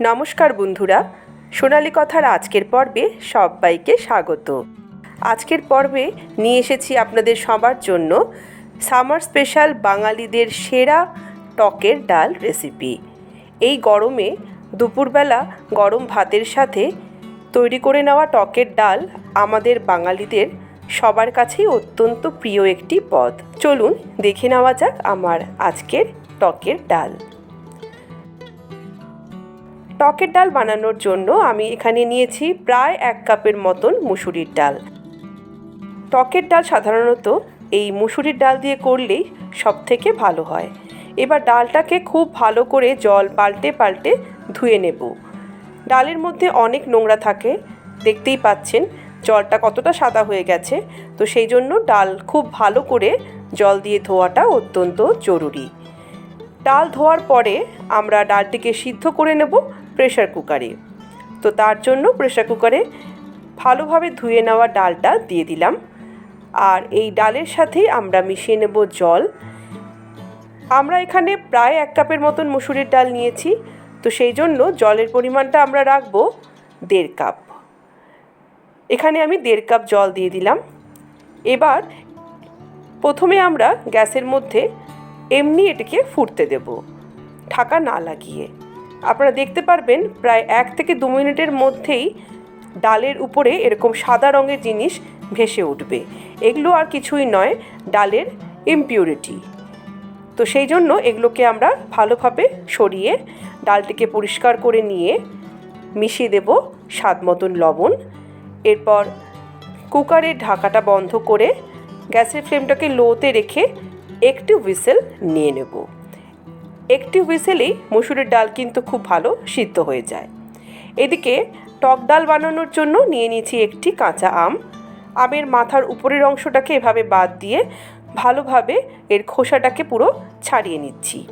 নমস্কার বন্ধুরা, সোনালী কথার আজকের পর্বে সবাইকে স্বাগত। আজকের পর্বে নিয়ে এসেছি আপনাদের সবার জন্য সামার স্পেশাল বাঙালিদের সেরা টকের ডাল রেসিপি। এই গরমে দুপুরবেলা গরম ভাতের সাথে তৈরি করে নেওয়া টকের ডাল আমাদের বাঙালিদের সবার কাছেই অত্যন্ত প্রিয় একটি পদ। চলুন দেখে নেওয়া যাক আমার আজকের টকের ডাল। টকের ডাল বানানোর জন্য আমি এখানে নিয়েছি প্রায় এক কাপের মতন মুসুরির ডাল। টকের ডাল সাধারণত এই মুসুরির ডাল দিয়ে করলেই সব থেকে ভালো হয়। এবার ডালটাকে খুব ভালো করে জল পাল্টে পাল্টে ধুয়ে নেব। ডালের মধ্যে অনেক নোংরা থাকে, দেখতেই পাচ্ছেন জলটা কতটা সাদা হয়ে গেছে। তো সেই জন্য ডাল খুব ভালো করে জল দিয়ে ধোয়াটা অত্যন্ত জরুরি। ডাল ধোয়ার পরে আমরা ডালটিকে সিদ্ধ করে নেব প্রেশার কুকারে। তো তার জন্য প্রেশার কুকারে ভালোভাবে ধুয়ে নেওয়া ডালটা দিয়ে দিলাম। আর এই ডালের সাথেই আমরা মিশিয়ে নেব জল। আমরা এখানে প্রায় এক কাপের মতন মুসুরির ডাল নিয়েছি। তো সেই জন্য জলের পরিমাণটা আমরা রাখব দেড় কাপ। এখানে আমি দেড় কাপ জল দিয়ে দিলাম। এবার প্রথমে আমরা গ্যাসের মধ্যে এমনি এটিকে ফুটতে দেব। ঢাকা না লাগিয়ে। আপনারা দেখতে পারবেন প্রায় এক থেকে দু মিনিটের মধ্যেই ডালের উপরে এরকম সাদা রঙের জিনিস ভেসে উঠবে। এগুলো আর কিছুই নয়, ডালের ইমপিউরিটি তো সেই জন্য এগুলোকে আমরা ভালোভাবে সরিয়ে ডালটিকে পরিষ্কার করে নিয়ে মিশিয়ে দেব স্বাদ মতন লবণ। এরপর কুকারের ঢাকাটা বন্ধ করে গ্যাসের ফ্লেমটাকে লোতে রেখে একটি হুইসেল নিয়ে নেব। একটি হুইসেলেই মুসুরের ডাল কিন্তু খুব ভালো সিদ্ধ হয়ে যায়। এদিকে টক ডাল বানানোর জন্য নিয়ে নিয়েছি একটি কাঁচা আম। আমের মাথার উপরের অংশটাকে এভাবে বাদ দিয়ে ভালোভাবে এর খোসাটাকে পুরো ছাড়িয়ে নিচ্ছি।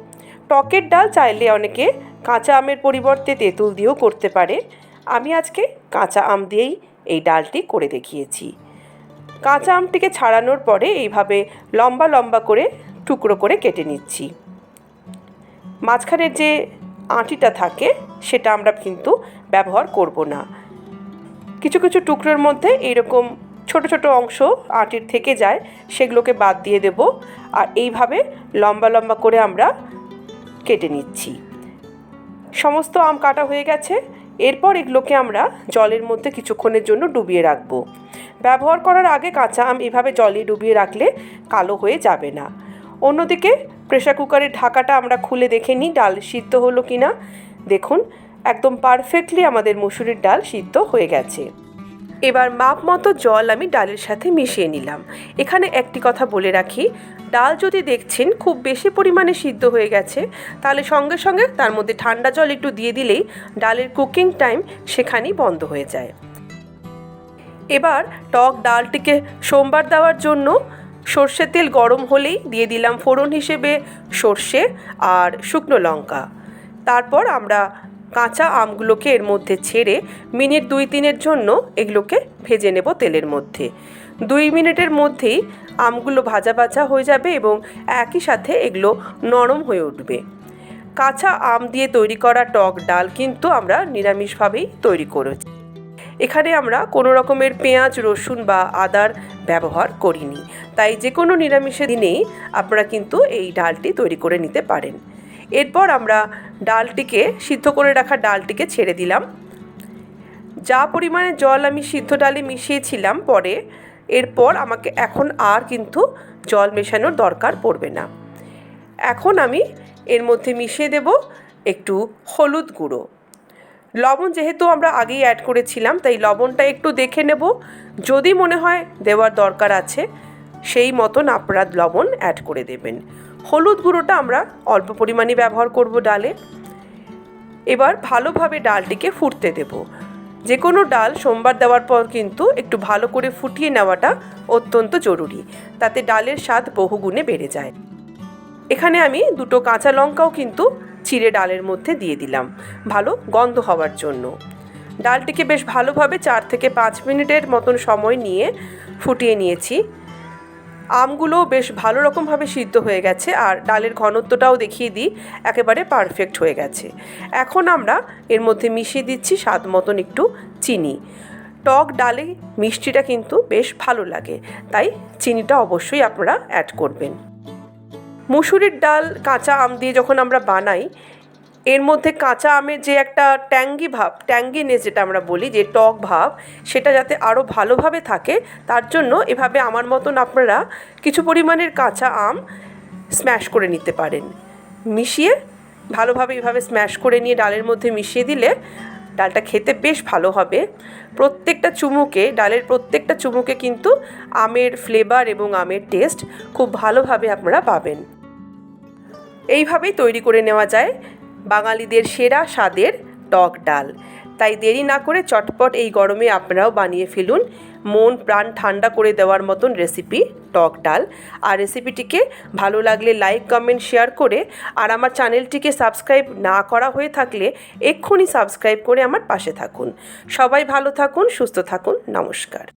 টকের ডাল চাইলে অনেকে কাঁচা আমের পরিবর্তে তেঁতুল দিয়েও করতে পারে। আমি আজকে কাঁচা আম দিয়েই এই ডালটি করে দেখিয়েছি। কাঁচা আমটিকে ছাড়ানোর পরে এইভাবে লম্বা লম্বা করে টুকরো করে কেটে নিচ্ছি। মাঝখানের যে আঁটিটা থাকে, সেটা আমরা কিন্তু ব্যবহার করব না। কিছু কিছু টুকরোর মধ্যে এইরকম ছোট ছোট অংশ আঁটির থেকে যায়, সেগুলোকে বাদ দিয়ে দেব আর এইভাবে লম্বা লম্বা করে আমরা কেটে নিচ্ছি। সমস্ত আম কাটা হয়ে গেছে, এরপর এগুলোকে আমরা জলের মধ্যে কিছুক্ষণের জন্য ডুবিয়ে রাখব। ব্যবহার করার আগে কাঁচা আম এভাবে জলে ডুবিয়ে রাখলে কালো হয়ে যাবে না। অন্যদিকে প্রেশার কুকারের ঢাকাটা আমরা খুলে দেখে নিই, ডাল সিদ্ধ হলো কি না দেখুন, একদম পারফেক্টলি আমাদের মুসুরির ডাল সিদ্ধ হয়ে গেছে। এবার মাপ মতো জল আমি ডালের সাথে মিশিয়ে নিলাম। এখানে একটি কথা বলে রাখি, ডাল যদি দেখছেন খুব বেশি পরিমাণে সিদ্ধ হয়ে গেছে, তাহলে সঙ্গে সঙ্গে তার মধ্যে ঠান্ডা জল একটু দিয়ে দিলেই ডালের কুকিং টাইম সেখানেই বন্ধ হয়ে যায়। এবার টক ডালটিকে সোমবার দেওয়ার জন্য সর্ষের তেল গরম হলেই দিয়ে দিলাম ফোড়ন হিসেবে সর্ষে আর শুকনো লঙ্কা। তারপর আমরা কাঁচা আমগুলোকে এর মধ্যে ছেড়ে মিনিট দুই তিনের জন্য এগুলোকে ভেজে নেব তেলের মধ্যে। দুই মিনিটের মধ্যেই আমগুলো ভাজা ভাজা হয়ে যাবে এবং একই সাথে এগুলো নরম হয়ে উঠবে। কাঁচা আম দিয়ে তৈরি করা টক ডাল কিন্তু আমরা নিরামিষভাবেই তৈরি করেছি। এখানে আমরা কোনো রকমের পেঁয়াজ, রসুন বা আদার ব্যবহার করিনি। তাই যে কোনো নিরামিষের দিনেই আপনারা কিন্তু এই ডালটি তৈরি করে নিতে পারেন। এরপর আমরা ডালটিকে, সিদ্ধ করে রাখা ডালটিকে ছেড়ে দিলাম। যা পরিমাণে জল আমি সিদ্ধ ডালে মিশিয়েছিলাম পরে, এরপর আমাকে এখন আর কিন্তু জল মেশানোর দরকার পড়বে না। এখন আমি এর মধ্যে মিশিয়ে দেব একটু হলুদ গুঁড়ো। লবণ যেহেতু আমরা আগেই অ্যাড করেছিলাম, তাই লবণটা একটু দেখে নেব। যদি মনে হয় দেওয়ার দরকার আছে, সেই মতন আপনারা লবণ অ্যাড করে দেবেন। হলুদ গুঁড়োটা আমরা অল্প পরিমাণে ব্যবহার করব ডালে। এবার ভালোভাবে ডালটিকে ফুটতে দেব। যে কোনো ডাল সোমবার দেওয়ার পর কিন্তু একটু ভালো করে ফুটিয়ে নেওয়াটা অত্যন্ত জরুরি, তাতে ডালের স্বাদ বহুগুণে বেড়ে যায়। এখানে আমি দুটো কাঁচা লঙ্কাও কিন্তু চিড়ে ডালের মধ্যে দিয়ে দিলাম। ভালো গন্ধ হওয়ার জন্য। ডালটিকে বেশ ভালোভাবে চার থেকে পাঁচ মিনিটের মতন সময় নিয়ে ফুটিয়ে নিয়েছি। আমগুলোও বেশ ভালো রকমভাবে সিদ্ধ হয়ে গেছে আর ডালের ঘনত্বটাও দেখিয়ে দিই, একেবারে পারফেক্ট হয়ে গেছে। এখন আমরা এর মধ্যে মিশিয়ে দিচ্ছি স্বাদ মতন একটু চিনি। টক ডালে মিষ্টিটা কিন্তু বেশ ভালো লাগে, তাই চিনিটা অবশ্যই আপনারা অ্যাড করবেন। মুসুরির ডাল, কাঁচা আম দিয়ে যখন আমরা বানাই, এর মধ্যে কাঁচা আমের যে একটা ট্যাঙ্গি ভাব, ট্যাঙ্গিনেস যেটা আমরা বলি, যে টক ভাব, সেটা যাতে আরও ভালোভাবে থাকে, তার জন্য এভাবে আমার মতন আপনারা কিছু পরিমাণের কাঁচা আম স্ম্যাশ করে নিতে পারেন। মিশিয়ে ভালোভাবে এভাবে স্ম্যাশ করে নিয়ে ডালের মধ্যে মিশিয়ে দিলে ডালটা খেতে বেশ ভালো হবে। প্রত্যেকটা চুমুকে, ডালের প্রত্যেকটা চুমুকে কিন্তু আমের ফ্লেভার এবং আমের টেস্ট খুব ভালোভাবে আপনারা পাবেন। এইভাবেই তৈরি করে নেওয়া যায়। বাঙালিদের সেরা স্বাদের টক ডাল। তাই দেরি না করে চটপট এই গরমে আপনারাও বানিয়ে ফেলুন। মন প্রাণ ঠান্ডা করে দেওয়ার মতন রেসিপি টক ডাল। আর রেসিপিটিকে ভালো লাগলে লাইক, কমেন্ট, শেয়ার করে আর আমার চ্যানেলটিকে সাবস্ক্রাইব না করা হয়ে থাকলে এক্ষুনি সাবস্ক্রাইব করে আমার পাশে থাকুন। সবাই ভালো থাকুন, সুস্থ থাকুন। নমস্কার।